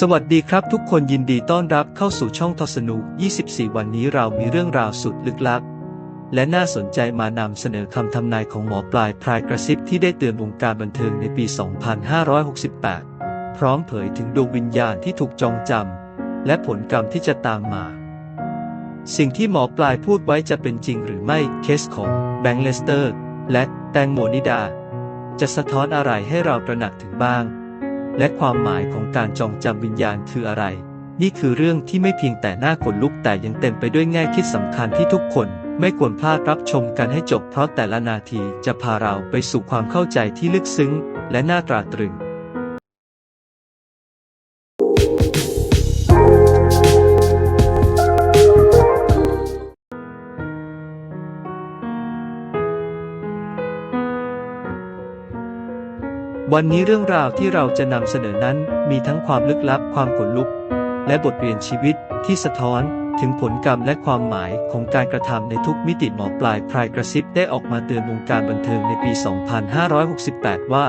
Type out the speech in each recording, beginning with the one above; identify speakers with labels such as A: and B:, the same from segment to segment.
A: สวัสดีครับทุกคนยินดีต้อนรับเข้าสู่ช่องทอสนุ 24 วันนี้เรามีเรื่องราวสุดลึกลับ และน่าสนใจมานำเสนอคำทำนายของหมอปลายพรายกระซิบที่ได้เตือนวงการบันเทิงในปี 2568 พร้อมเผยถึงดวงวิญญาณที่ถูกจองจำและผลกรรมที่จะตามมา สิ่งที่หมอปลายพูดไว้จะเป็นจริงหรือไม่เคสของแบงค์เลสเตอร์ และแตงโมนิดา จะสะท้อนอะไรให้เราตระหนักถึงบ้าง และความหมายของการจองจำวิญญาณคืออะไร นี่คือเรื่องที่ไม่เพียงแต่น่าขนลุกแต่ยังเต็มไปด้วยแง่คิดสำคัญที่ทุกคน ไม่ควรพลาดรับชมกันให้จบเพราะแต่ละนาทีจะพาเราไปสู่ความเข้าใจที่ลึกซึ้ง และน่าตราตรึง วันนี้เรื่องราวที่เราจะนำเสนอนั้นมีทั้งความลึกลับความขนลุก และบทเรียนชีวิตที่สะท้อนถึงผลกรรมและความหมายของการกระทำในทุกมิติหมอปลายพรายกระซิบได้ออกมาเตือนวงการบันเทิงในปี 2568 ว่า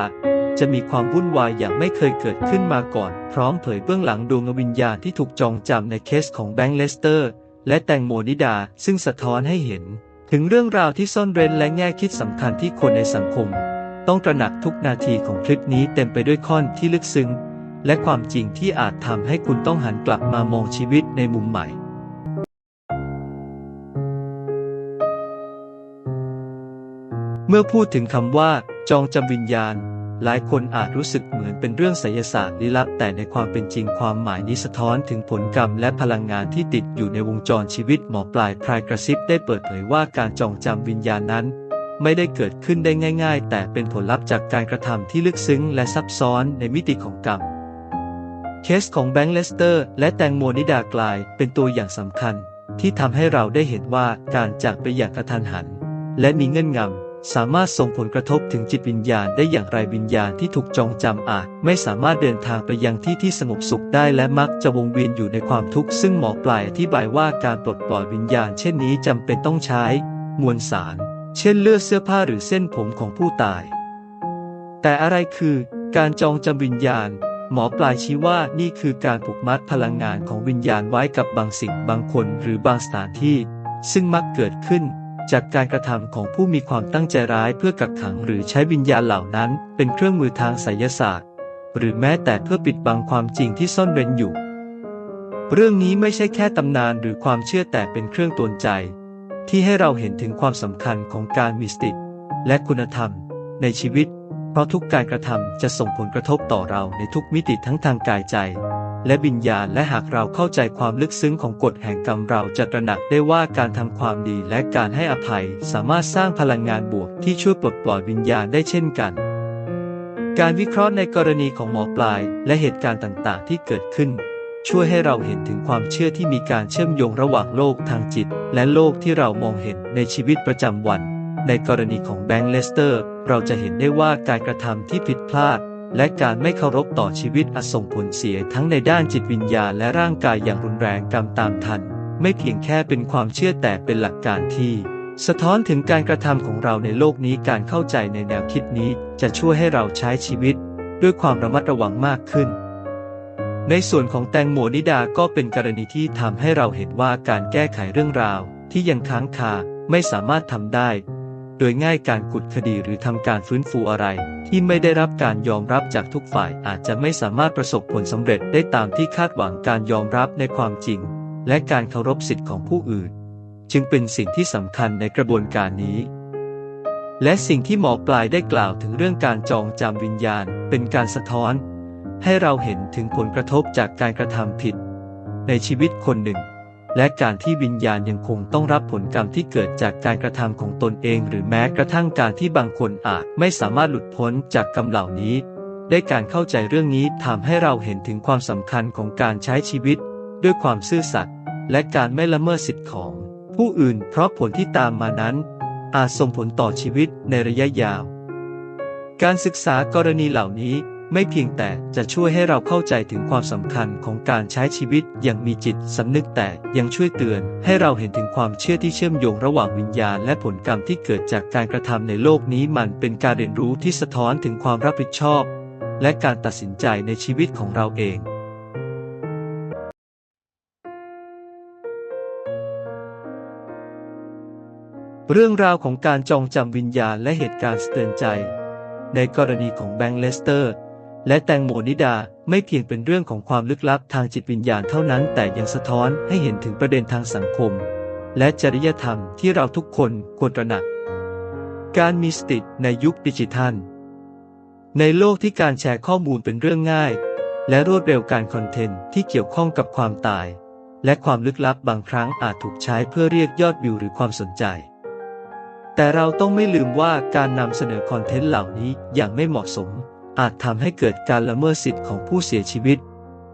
A: จะมีความวุ่นวายอย่างไม่เคยเกิดขึ้นมาก่อน พร้อมเผยเบื้องหลังดวงวิญญาณที่ถูกจองจำในเคสของแบงค์เลสเตอร์ และแตงโมนิดา ซึ่งสะท้อนให้เห็น ถึงเรื่องราวที่ซ่อนเร้นและแง่คิดสำคัญที่คนในสังคม ต้องตระหนักทุกนาทีของคลิปนี้เต็มไปด้วยข้อนที่ลึกซึ้ง และความจริงที่อาจทำให้คุณต้องหันกลับมามองชีวิตในมุมใหม่ เมื่อพูดถึงคำว่า จองจำวิญญาณ หลายคนอาจรู้สึกเหมือนเป็นเรื่องไสยศาสตร์ลี้ลับ แต่ในความเป็นจริงความหมายนี้สะท้อนถึงผลกรรมและพลังงานที่ติดอยู่ในวงจรชีวิตหมอปลายพรายกระซิบได้เปิดเผยว่าการจองจำวิญญาณนั้น ไม่ได้เกิดขึ้นได้ง่าย ๆ แต่เป็นผลลัพธ์จากการกระทำที่ลึกซึ้งและซับซ้อนในมิติของกรรม เคสของแบงค์เลสเตอร์และแตงโมนิดากลายเป็นตัวอย่างสำคัญ ที่ทำให้เราได้เห็นว่าการจากไปอย่างกระทันหัน และมีเงื่อนงำสามารถส่งผลกระทบถึงจิตวิญญาณได้อย่างไรวิญญาณที่ถูกจองจำอาจ ไม่สามารถเดินทางไปยังที่ที่สงบสุขได้และมักจะวงเวียนอยู่ในความทุกข์ซึ่งหมอปลายอธิบายว่าการปลดปล่อยวิญญาณเช่นนี้จำเป็นต้องใช้ มวลสาร เช่นเลือดเสื้อผ้าหรือเส้นผมของผู้ตาย แต่อะไรคือ การจองจำวิญญาณ หมอปลายชี้ว่านี่คือการผูกมัดพลังงานของวิญญาณไว้กับบางสิ่งบางคนหรือบางสถานที่ ซึ่งมักเกิดขึ้นจากการกระทำของผู้มีความตั้งใจร้ายเพื่อกักขังหรือใช้วิญญาณเหล่านั้น เป็นเครื่องมือทางไสยศาสตร์ หรือแม้แต่เพื่อปิดบังความจริงที่ซ่อนเร้นอยู่ เรื่องนี้ไม่ใช่แค่ตำนานหรือความเชื่อแต่เป็นเครื่องตวนใจ ที่ให้เราเห็นถึงความสำคัญของการมีสติและคุณธรรมในชีวิต เพราะทุกการกระทำจะส่งผลกระทบต่อเราในทุกมิติทั้งทางกายใจ และวิญญาณและหากเราเข้าใจความลึกซึ้งของกฎแห่งกรรมเราจะตระหนักได้ว่าการทำความดีและการให้อภัยสามารถสร้างพลังงานบวกที่ช่วยปลดปล่อยวิญญาณได้เช่นกัน การวิเคราะห์ในกรณีของหมอปลายและเหตุการณ์ต่างๆ ที่เกิดขึ้น ช่วยให้เราเห็นถึงความเชื่อที่มีการเชื่อมโยงระหว่างโลกทางจิต และโลกที่เรามองเห็นในชีวิตประจำวัน ในกรณีของแบงค์เลสเตอร์ เราจะเห็นได้ว่าการกระทำที่ผิดพลาด และการไม่เคารพต่อชีวิตอาจส่งผลเสียทั้งในด้านจิตวิญญาณและร่างกายอย่างรุนแรงกรรมตามทัน ไม่เพียงแค่เป็นความเชื่อแต่เป็นหลักการที่สะท้อนถึงการกระทำของเราในโลกนี้การเข้าใจในแนวคิดนี้ จะช่วยให้เราใช้ชีวิต ด้วยความระมัดระวังมากขึ้น ในส่วนของแตงโมนิดาก็เป็นกรณีที่ทำให้เราเห็นว่าการแก้ไขเรื่องราว ที่ยังค้างคาไม่สามารถทำได้ โดยง่ายการขุดคดีหรือทำการฟื้นฟูอะไร ที่ไม่ได้รับการยอมรับจากทุกฝ่ายอาจจะไม่สามารถประสบผลสำเร็จได้ตามที่คาดหวังการยอมรับในความจริง และการเคารพสิทธิของผู้อื่น จึงเป็นสิ่งที่สำคัญในกระบวนการนี้และสิ่งที่หมอปลายได้กล่าวถึงเรื่องการจองจำวิญญาณ เป็นการสะท้อน ให้เราเห็นถึงผลกระทบจากการกระทำผิด ในชีวิตคนหนึ่ง และการที่วิญญาณยังคงต้องรับผลกรรมที่เกิดจากการกระทำของตนเอง หรือแม้กระทั่งการที่บางคนอาจไม่สามารถหลุดพ้นจากกรรมเหล่านี้ ได้การเข้าใจเรื่องนี้ทำให้เราเห็นถึงความสำคัญของการใช้ชีวิต ด้วยความซื่อสัตย์และการไม่ละเมิดสิทธิของ ผู้อื่นเพราะผลที่ตามมานั้น อาจส่งผลต่อชีวิตในระยะยาว การศึกษากรณีเหล่านี้ ไม่เพียงแต่จะช่วยให้เราเข้าใจถึงความสำคัญของการใช้ชีวิตอย่างมีจิตสำนึกแต่ยังช่วยเตือน ให้เราเห็นถึงความเชื่อที่เชื่อมโยงระหว่างวิญญาณและผลกรรมที่เกิดจากการกระทำในโลกนี้มันเป็นการเรียนรู้ที่สะท้อนถึงความรับผิดชอบ และการตัดสินใจในชีวิตของเราเองเรื่องราวของการจองจำวิญญาณและเหตุการณ์สะเทือนใจ ในกรณีของแบงค์เลสเตอร์ และแตงโมนิดาไม่เพียงเป็นเรื่องของความลึกลับทางจิตวิญญาณเท่านั้น แต่ยังสะท้อนให้เห็นถึงประเด็นทางสังคม และจริยธรรมที่เราทุกคนควรตระหนัก การมีสติในยุคดิจิทัล ในโลกที่การแชร์ข้อมูลเป็นเรื่องง่าย และรวดเร็วการคอนเทนต์ที่เกี่ยวข้องกับความตาย และความลึกลับบางครั้งอาจถูกใช้เพื่อเรียกยอดวิวหรือความสนใจ แต่เราต้องไม่ลืมว่าการนำเสนอคอนเทนต์เหล่านี้อย่างไม่เหมาะสม อาจทำให้เกิดการละเมิดสิทธิ์ของผู้เสียชีวิต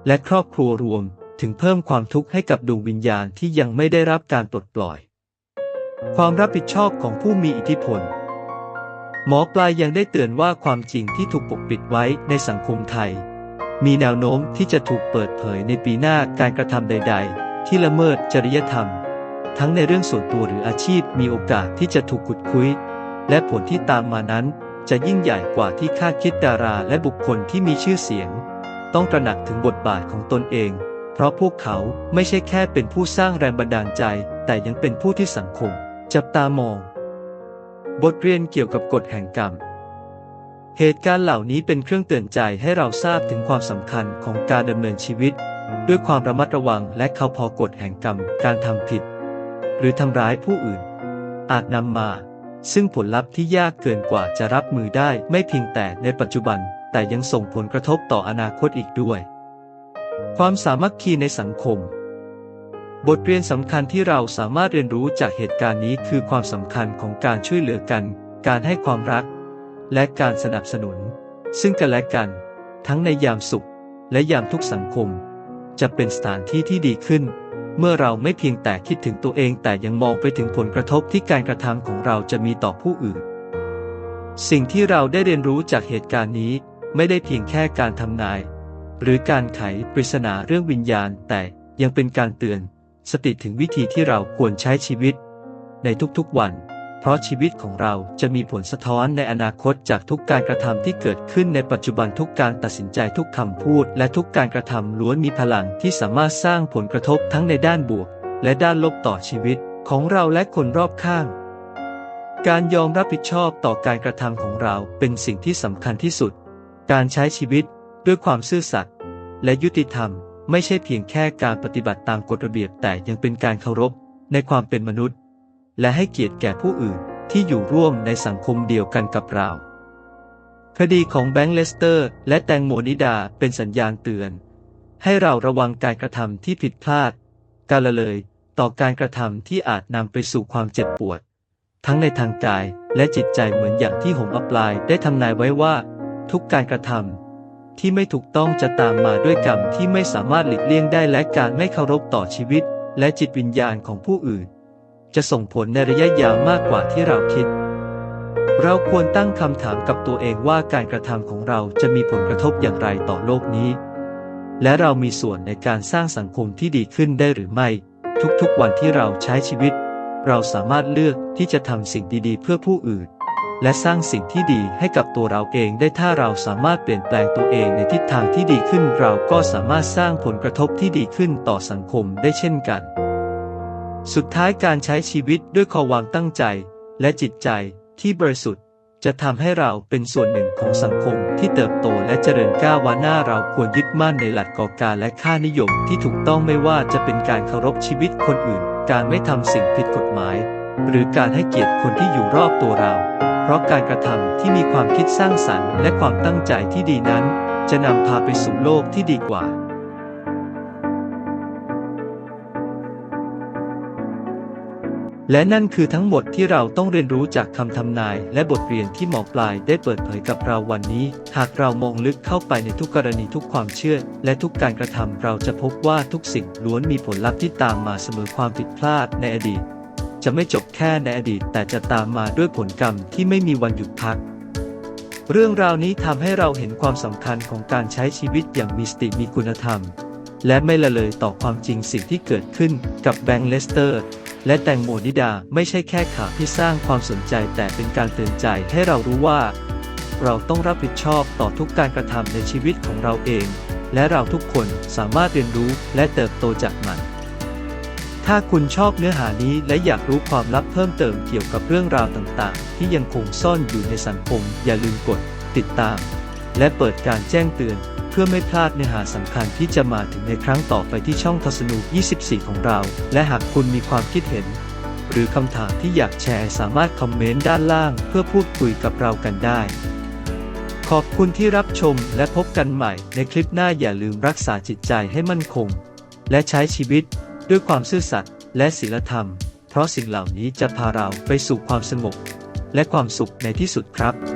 A: และครอบครัวรวมถึงเพิ่มความทุกข์ให้กับดวงวิญญาณที่ยังไม่ได้รับการปลดปล่อย ความรับผิดชอบของผู้มีอิทธิพล หมอปลายยังได้เตือนว่าความจริงที่ถูกปกปิดไว้ในสังคมไทย มีแนวโน้มที่จะถูกเปิดเผยในปีหน้าการกระทำใด ๆ ที่ละเมิดจริยธรรม ทั้งในเรื่องส่วนตัวหรืออาชีพมีโอกาสที่จะถูกขุดคุย และผลที่ตามมานั้น จะยิ่งใหญ่กว่าที่คาดคิดดาราและบุคคลที่มีชื่อเสียง ต้องตระหนักถึงบทบาทของตนเอง เพราะพวกเขาไม่ใช่แค่เป็นผู้สร้างแรงบันดาลใจ แต่ยังเป็นผู้ที่สังคม จับตามอง บทเรียนเกี่ยวกับกฎแห่งกรรม เหตุการณ์เหล่านี้เป็นเครื่องเตือนใจให้เราทราบถึงความสำคัญของการดำเนินชีวิต ด้วยความระมัดระวังและเขาพอกฎแห่งกรรม การทำผิด หรือทำร้ายผู้อื่น อาจนำมา ซึ่งผลลัพธ์ที่ยากเกินกว่าจะรับมือได้ไม่เพียงแต่ในปัจจุบัน แต่ยังส่งผลกระทบต่ออนาคตอีกด้วย ความสามัคคีในสังคม บทเรียนสำคัญที่เราสามารถเรียนรู้จากเหตุการณ์นี้คือความสำคัญของการช่วยเหลือกัน การให้ความรัก และการสนับสนุน ซึ่งกันและกัน ทั้งในยามสุข และยามทุกสังคม จะเป็นสถานที่ที่ดีขึ้น เมื่อเราไม่เพียงแต่คิดถึงตัวเองแต่ยังมองไปถึงผลกระทบที่การกระทำของเราจะมีต่อผู้อื่น สิ่งที่เราได้เรียนรู้จากเหตุการณ์นี้ไม่ได้เพียงแค่การทำนาย หรือการไขปริศนาเรื่องวิญญาณ แต่ยังเป็นการเตือน สติถึงวิธีที่เราควรใช้ชีวิต ในทุกๆวัน เพราะชีวิตของเราจะมีผลสะท้อนในอนาคตจากทุกการกระทำที่เกิดขึ้นในปัจจุบันทุกการตัดสินใจทุกคำพูด และทุกการกระทำล้วนมีพลังที่สามารถสร้างผลกระทบทั้งในด้านบวก และด้านลบต่อชีวิตของเราและคนรอบข้าง การยอมรับผิดชอบต่อการกระทำของเราเป็นสิ่งที่สำคัญที่สุด การใช้ชีวิตด้วยความซื่อสัตย์และยุติธรรม ไม่ใช่เพียงแค่การปฏิบัติตามกฎระเบียบแต่ยังเป็นการเคารพในความเป็นมนุษย์ และให้เกียรติแก่ผู้อื่นที่อยู่ร่วมในสังคมเดียวกันกับเรา คดีของแบงค์เลสเตอร์ และแตงโมนิดาเป็นสัญญาณเตือน ให้เราระวังการกระทำที่ผิดพลาด การละเลยต่อการกระทำที่อาจนำไปสู่ความเจ็บปวด ทั้งในทางกายและจิตใจเหมือนอย่างที่หงอัปลายได้ทำนายไว้ว่า ทุกการกระทำที่ไม่ถูกต้องจะตามมาด้วยกรรมที่ไม่สามารถหลีกเลี่ยงได้และการไม่เคารพต่อชีวิต และจิตวิญญาณของผู้อื่น จะส่งผลในระยะยาวมากกว่าที่เราคิด เราควรตั้งคำถามกับตัวเองว่าการกระทำของเราจะมีผลกระทบอย่างไรต่อโลกนี้ และเรามีส่วนในการสร้างสังคมที่ดีขึ้นได้หรือไม่ ทุกๆวันที่เราใช้ชีวิต เราสามารถเลือกที่จะทำสิ่งดีๆ เพื่อผู้อื่น และสร้างสิ่งที่ดีให้กับตัวเราเองได้ถ้าเราสามารถเปลี่ยนแปลงตัวเองในทิศทางที่ดีขึ้น เราก็สามารถสร้างผลกระทบที่ดีขึ้นต่อสังคมได้เช่นกัน สุดท้ายการใช้ชีวิตด้วยความวางตั้งใจ และจิตใจที่บริสุทธิ์ จะทำให้เราเป็นส่วนหนึ่งของสังคมที่เติบโตและเจริญก้าววาหน้าเราควรยึดมั่นในหลักก่อการและค่านิยมที่ถูกต้องไม่ว่าจะเป็นการเคารพชีวิตคนอื่น การไม่ทำสิ่งผิดกฎหมาย หรือการให้เกียรติคนที่อยู่รอบตัวเรา เพราะการกระทำที่มีความคิดสร้างสรรค์ และความตั้งใจที่ดีนั้น จะนำพาไปสู่โลกที่ดีกว่า และนั่นคือทั้งหมดที่เราต้องเรียนรู้จากคำทำนาย และบทเรียนที่หมอปลายได้เปิดเผยกับเราวันนี้ หากเรามองลึกเข้าไปในทุกกรณีทุกความเชื่อ และทุกการกระทำเราจะพบว่าทุกสิ่งล้วนมีผลลัพธ์ที่ตามมาเสมอความผิดพลาดในอดีต จะไม่จบแค่ในอดีต แต่จะตามมาด้วยผลกรรมที่ไม่มีวันหยุดพัก เรื่องราวนี้ทำให้เราเห็นความสำคัญของการใช้ชีวิตอย่างมีสติมีคุณธรรม และไม่ละเลยต่อความจริงสิ่งที่เกิดขึ้นกับแบงค์เลสเตอร์ และแตงโมนิดาไม่ใช่แค่ข่าวที่สร้างความสนใจแต่เป็นการเตือนใจให้เรารู้ว่า เราต้องรับผิดชอบต่อทุกการกระทำในชีวิตของเราเอง และเราทุกคนสามารถเรียนรู้และเติบโตจากมัน ถ้าคุณชอบเนื้อหานี้และอยากรู้ความลับเพิ่มเติมเกี่ยวกับเรื่องราวต่างๆ ที่ยังคงซ่อนอยู่ในสังคม อย่าลืมกด ติดตาม และเปิดการแจ้งเตือน เพื่อไม่พลาดเนื้อหาสำคัญที่จะมาถึงในครั้งต่อไปที่ช่องทศนุ24 ของเรา และหากคุณมีความคิดเห็น หรือคำถามที่อยากแชร์สามารถคอมเมนต์ด้านล่างเพื่อพูดคุยกับเรากันได้ ขอบคุณที่รับชมและพบกันใหม่ในคลิปหน้าอย่าลืมรักษาจิตใจให้มั่นคง และใช้ชีวิตด้วยความซื่อสัตย์และศีลธรรม เพราะสิ่งเหล่านี้จะพาเราไปสู่ความสงบและความสุขในที่สุดครับ